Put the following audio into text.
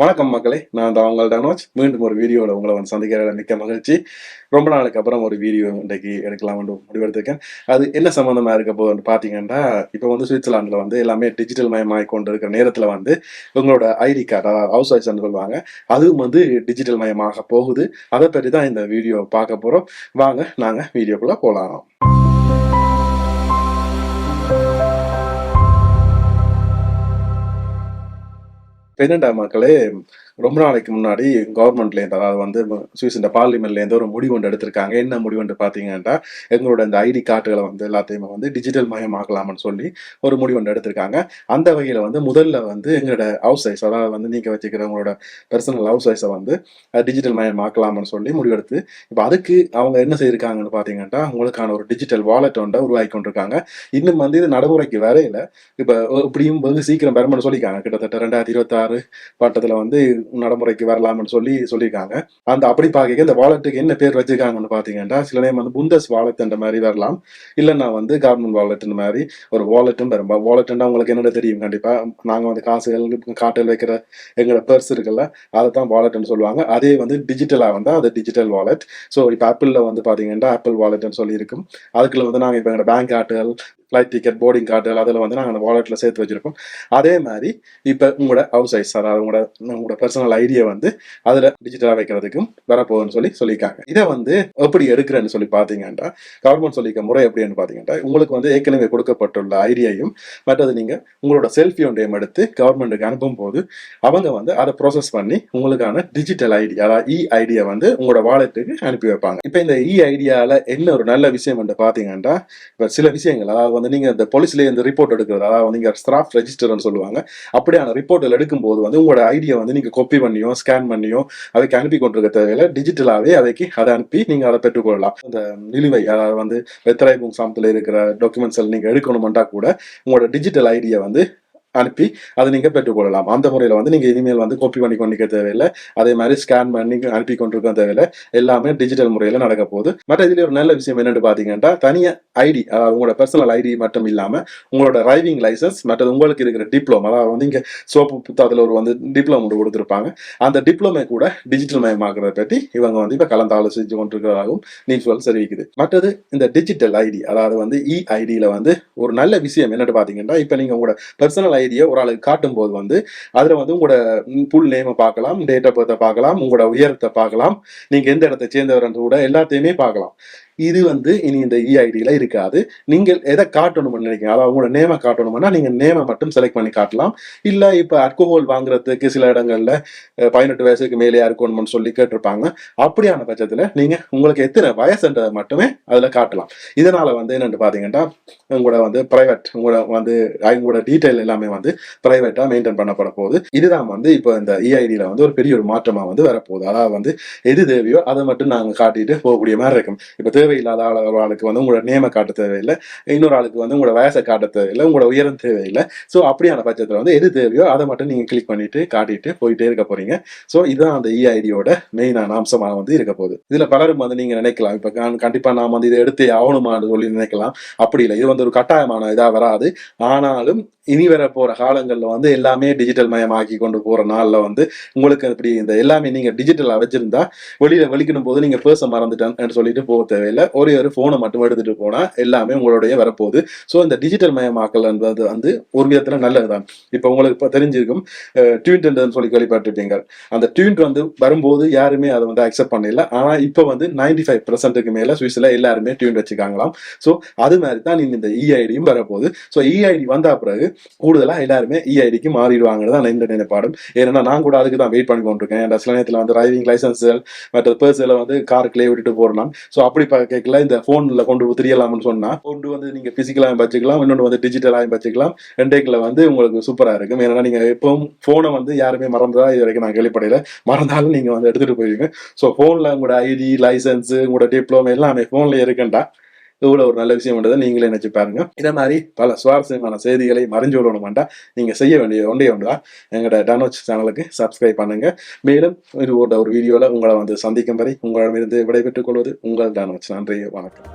வணக்கம் மக்களே நான் தான் உங்கள் டனோஜ் மீண்டும் ஒரு வீடியோவில் உங்களை வந்து சந்திக்கிற மிக்க மகிழ்ச்சி. ரொம்ப நாளுக்கு அப்புறம் ஒரு வீடியோ இன்றைக்கு எடுக்கலாம்னு முடிவெடுத்திருக்கேன். அது என்ன சம்மந்தமாக இருக்க போகுதுன்னு பார்த்தீங்கன்னா இப்போ வந்து சுவிட்சர்லாண்டில் வந்து எல்லாமே டிஜிட்டல் மயமாகி கொண்டு இருக்கிற நேரத்தில் வந்து உங்களோட ஐடி கார்டு அதாவது ஹவுஸ் வைஸ்ன்னு சொல்லுவாங்க அதுவும் வந்து டிஜிட்டல் மயமாக போகுது. அதை பற்றி தான் இந்த வீடியோ பார்க்க போகிறோம் வாங்க நாங்கள் வீடியோக்குள்ளே போகலாம். என்னடா மக்களே? ரொம்ப நாளைக்கு முன்னாடி கவர்மெண்ட்லேருந்து அதாவது வந்து சுவிஸ் இந்த பார்லிமெண்ட்லேருந்து ஒரு முடிவு ஒன்று எடுத்திருக்காங்க. என்ன முடிவு ஒன்று பார்த்தீங்கன்னா எங்களோட இந்த ஐடி கார்டுகளை வந்து எல்லாத்தையுமே வந்து டிஜிட்டல் மயமாக்கலாம்னு சொல்லி ஒரு முடிவு ஒன்று எடுத்திருக்காங்க. அந்த வகையில் வந்து முதல்ல வந்து எங்களோட ஹவுஸ் சைஸ் அதாவது வந்து நீங்கள் வச்சுக்கிற உங்களோட பர்சனல் ஹவுஸ் சைஸை வந்து டிஜிட்டல் மயமாக்கலாம்னு சொல்லி முடிவெடுத்து இப்போ அதுக்கு அவங்க என்ன செய்யிருக்காங்கன்னு பார்த்தீங்கன்னா உங்களுக்கான ஒரு டிஜிட்டல் வாலெட் ஒன்றை உருவாக்கி கொண்டிருக்காங்க. இன்னும் வந்து இது நடைமுறைக்கு வரையில இப்போ இப்படியும் வந்து சீக்கிரம் பெறமென்னு சொல்லியிருக்காங்க. கிட்டத்தட்ட ரெண்டாயிரத்தி இருபத்தாறு பட்டத்தில் வந்து நடைமுறைக்கு வரலாம்னு சொல்லி சொல்லியிருக்காங்க. அந்த அப்படி பார்க்க இந்த வாலெட்டுக்கு என்ன பேர் வச்சிருக்காங்கன்னு பார்த்தீங்கன்னா சில நேரம் வந்து புந்தஸ் வாலெட்ன்ற மாதிரி வரலாம். இல்லைன்னா வந்து கவர்மெண்ட் வாலெட்ன்ற மாதிரி ஒரு வாலெட்டும் வரும். வாலெட்டுன்னா உங்களுக்கு என்னென்ன தெரியும் கண்டிப்பாக நாங்கள் வந்து காசுகள் காட்டில் வைக்கிற எங்களோட பர்ஸ் இருக்குல்ல அதை தான் வாலெட்னு சொல்லுவாங்க. அதே வந்து டிஜிட்டலாக வந்தால் அது டிஜிட்டல் வாலெட் ஸோ இப்போ ஆப்பிளில் வந்து பார்த்தீங்கன்னா ஆப்பிள் வாலெட்னு சொல்லியிருக்கும் அதுக்குள்ள வந்து நாங்கள் இப்போ எங்களோட பேங்க் ஆட்டுகள் ஃப்ளைட் டிக்கெட் போர்டிங் கார்டுகள் அதில் வந்து நாங்கள் அந்த வாலெட்டில் சேர்த்து வச்சுருக்கோம் அதே மாதிரி இப்போ உங்களோட ஹவுஸ் சைஸ் அதாவது உங்களோட உங்களோட பர்சனல் ஐடியா வந்து அதில் டிஜிட்டலாக வைக்கிறதுக்கும் வரப்போகுதுன்னு சொல்லி சொல்லியிருக்காங்க. இதை வந்து எப்படி எடுக்கிறேன்னு சொல்லி பார்த்தீங்கன்னா கவர்மெண்ட் சொல்லிக்க முறை எப்படின்னு பார்த்தீங்கன்னா உங்களுக்கு வந்து ஏற்கனவே கொடுக்கப்பட்டுள்ள ஐடியாயும் மற்றது நீங்கள் உங்களோட செல்ஃபி ஒன்றையும் எடுத்து கவர்மெண்ட்டுக்கு அனுப்பும் போது அவங்க வந்து அதை ப்ராசஸ் பண்ணி உங்களுக்கான டிஜிட்டல் ஐடி அதாவது இ ஐடியா வந்து உங்களோட வாலெட்டுக்கு அனுப்பி வைப்பாங்க. இப்போ இந்த இ ஐடியாவில் என்ன ஒரு நல்ல விஷயம் வந்து பார்த்தீங்கன்னா இப்போ சில விஷயங்கள் அதாவது வந்து நீங்கள் இந்த போலீஸ்லேயே இந்த ரிப்போர்ட் எடுக்கிறது அதாவது நீங்கள் ஸ்டாஃப் ரெஜிஸ்டர்னு சொல்லுவாங்க அப்படியான ரிப்போர்ட்டில் எடுக்கும்போது வந்து உங்களோட ஐடியா வந்து நீங்கள் காப்பி பண்ணியோ ஸ்கேன் பண்ணியோ அதுக்கு அனுப்பி கொண்டிருக்க தேவையில்ல. டிஜிட்டலாகவே அதைக்கு அதை அனுப்பி நீங்கள் அதை பெற்றுக்கொள்ளலாம். அந்த நிலுவை அதாவது வந்து வெத்தராய்புங் சாமத்தில் இருக்கிற டாக்குமெண்ட்ஸ் நீங்கள் எடுக்கணுமெண்டா கூட உங்களோட டிஜிட்டல் ஐடியை வந்து அனுப்பி அதை நீங்கள் பெற்றுக்கொள்ளலாம். அந்த முறையில் வந்து நீங்கள் இனிமேல் வந்து கோப்பி பண்ணி கொண்டிருக்க தேவையில்லை. அதே மாதிரி ஸ்கேன் பண்ணி அனுப்பி கொண்டிருக்க தேவையில்லை. எல்லாமே டிஜிட்டல் முறையில் நடக்க போகுது. மற்ற இதில் ஒரு நல்ல விஷயம் என்னென்னு பார்த்தீங்கன்னா தனியாக ஐடி அதாவது உங்களோட பர்சனல் ஐடி மட்டும் இல்லாமல் உங்களோட டிரைவிங் லைசன்ஸ் மற்றது உங்களுக்கு இருக்கிற டிப்ளோமா அதாவது வந்து இங்கே சோப்பு புத்தகத்தில் ஒரு வந்து டிப்ளமோ ஒன்று கொடுத்துருப்பாங்க. அந்த டிப்ளமே கூட டிஜிட்டல் மயமாக்குறத பற்றி இவங்க வந்து இப்போ கலந்து ஆலோசிச்சு கொண்டிருக்கிறதாகவும் நியூஸ்வல் தெரிவிக்குது. மற்றது இந்த டிஜிட்டல் ஐடி அதாவது வந்து e இ ஐடியில் வந்து ஒரு நல்ல விஷயம் என்னென்னு பார்த்தீங்கன்னா இப்போ நீங்கள் உங்களோட பர்சனல் ஐடி ஐடியை ஒரு ஆளுக்கு காட்டும் போது வந்து அதில் வந்து உங்களோட புல் நேமை பார்க்கலாம் டேட் ஆஃப் பர்த்தை பார்க்கலாம் உங்களோட உயரத்தை பார்க்கலாம் நீங்கள் எந்த இடத்தை சேர்ந்தவர் கூட எல்லாத்தையுமே பார்க்கலாம். இது வந்து இனி இந்த இஐடியில் இருக்காது. நீங்கள் எதை காட்டணும்னு நினைக்கிறீங்க? அதாவது உங்களோட நேமை காட்டணும்னா நீங்கள் நேமை மட்டும் செலக்ட் பண்ணி காட்டலாம். இல்லை இப்போ அல்கோஹோல் வாங்குறதுக்கு சில இடங்களில் பதினெட்டு வயசுக்கு மேலே இருக்கணும்னு சொல்லி கேட்டிருப்பாங்க. அப்படியான பட்சத்தில் நீங்கள் உங்களுக்கு எத்தனை வயசுன்றதை மட்டுமே அதில் காட்டலாம். இதனால் வந்து என்னென்னு பார்த்தீங்கன்னா உங்களோட வந்து ப்ரைவேட் உங்களோட வந்து அவங்களோட டீட்டெயில் எல்லாமே வந்து ப்ரைவேட்டாக மெயின்டைன் பண்ணப்பட போகுது. இதுதான் வந்து இப்போ இந்த இஐடியில் வந்து ஒரு பெரிய ஒரு மாற்றமாக வந்து வரப்போகுது. அதாவது வந்து எது தேவையோ அதை மட்டும் நாங்கள் காட்டிட்டு போகக்கூடிய மாதிரி இருக்கும். இப்போ தேவையில்லாத ஆள் ஒரு ஆளுக்கு வந்து உங்களோட நேமை காட்ட தேவையில்லை. இன்னொரு ஆளுக்கு வந்து உங்களோட வயசை காட்ட தேவையில்லை. உங்களோட உயரம் தேவையில்லை. ஸோ அப்படியான பட்சத்தில் வந்து எது தேவையோ அதை மட்டும் நீங்கள் கிளிக் பண்ணிட்டு காட்டிட்டு போயிட்டே இருக்க போறீங்க. ஸோ இதுதான் அந்த இஐடியோட மெயினான அம்சமாக வந்து இருக்க போகுது. இதில் பலரும் வந்து நீங்கள் நினைக்கலாம். இப்போ கண்டிப்பாக நாம் வந்து இதை எடுத்து ஆகணுமான்னு சொல்லி நினைக்கலாம். அப்படி இல்லை. இது வந்து ஒரு கட்டாயமான இதாக வராது. ஆனாலும் இனி வர போற காலங்களில் வந்து எல்லாமே டிஜிட்டல் மயமாக்கி கொண்டு போகிற நாளில் வந்து உங்களுக்கு அப்படி இந்த எல்லாமே நீங்கள் டிஜிட்டலாக வச்சுருந்தா வெளியில் வெளிக்கணும் போது நீங்கள் பேச மறந்துட்டேன்னு சொல்லிட்டு போக தேவையில்லை. ஒரே ஒரு போனை மட்டும் எடுத்துட்டு போனா எல்லாமே உங்களுடைய வரப்போகுது. ஸோ இந்த டிஜிட்டல் மயமாக்கல் என்பது வந்து ஒரு விதத்துல நல்லதுதான். இப்போ உங்களுக்கு இப்போ தெரிஞ்சிருக்கும் டியூன்ட்னு சொல்லி கேள்விப்பட்டிருப்பீங்க அந்த ட்யூன்ட் வந்து வரும்போது யாருமே அதை வந்து அக்செப்ட் பண்ணல. ஆனா இப்போ வந்து நைன்டி ஃபைவ் பர்சன்ட்டுக்கு மேல சுவிஸ்ல எல்லாருமே டியூன் வச்சுக்காங்களாம். ஸோ அது மாதிரி தான் இந்த இஐடியும் வரப்போகுது. ஸோ இஐடி வந்தா பிறகு கூடுதலாக எல்லாருமே இஐடிக்கு மாறிடுவாங்கன்னு தான் இந்த நினைப்பாடும். ஏன்னா நான் கூட அதுக்கு தான் வெயிட் பண்ணி கொண்டிருக்கேன் சில நேரத்தில் வந்து டிரைவிங் லைசன்ஸ்கள் மற்ற பர்ஸில் வந்து காருக்குள்ளே விட்டுட்டு போறலாம். ஸோ அப்படி கேட்கல. இந்த ஃபோனில் கொண்டு தெரியலாம்னு சொன்னால் கொண்டு வந்து நீங்கள் பிசிக்கலாக வச்சுக்கலாம் இன்னொன்று வந்து டிஜிட்டலாகவும் வச்சுக்கலாம் ரெண்டேக்கில் வந்து உங்களுக்கு சூப்பராக இருக்கும். ஏன்னா நீங்கள் எப்பவும் ஃபோனை வந்து யாருமே மறந்ததா இது வரைக்கும் நான் கேள்விப்படையில மறந்தாலும் நீங்கள் வந்து எடுத்துகிட்டு போயிருங்க ஸோ ஃபோனில் உங்களோட ஐடி லைசன்ஸ் உங்களோட டிப்ளமோ எல்லாமே ஃபோனில் இருக்குண்டா? இவ்வளோ ஒரு நல்ல விஷயம்ன்றதை நீங்களே நினைச்சு பாருங்க. இதே மாதிரி பல சுவாரஸ்யமான செய்திகளை மறைஞ்சு விடணுமாண்டா நீங்க செய்ய வேண்டிய ஒன்றே ஒன்றா எங்களோட டனோச் சேனலுக்கு சப்ஸ்கிரைப் பண்ணுங்க. மேலும் இது ஒரு வீடியோவில் உங்களை வந்து சந்திக்கும் வரை உங்களிடமிருந்து விடைபெற்றுக் கொள்வது உங்கள் டனோச் நன்றி வணக்கம்.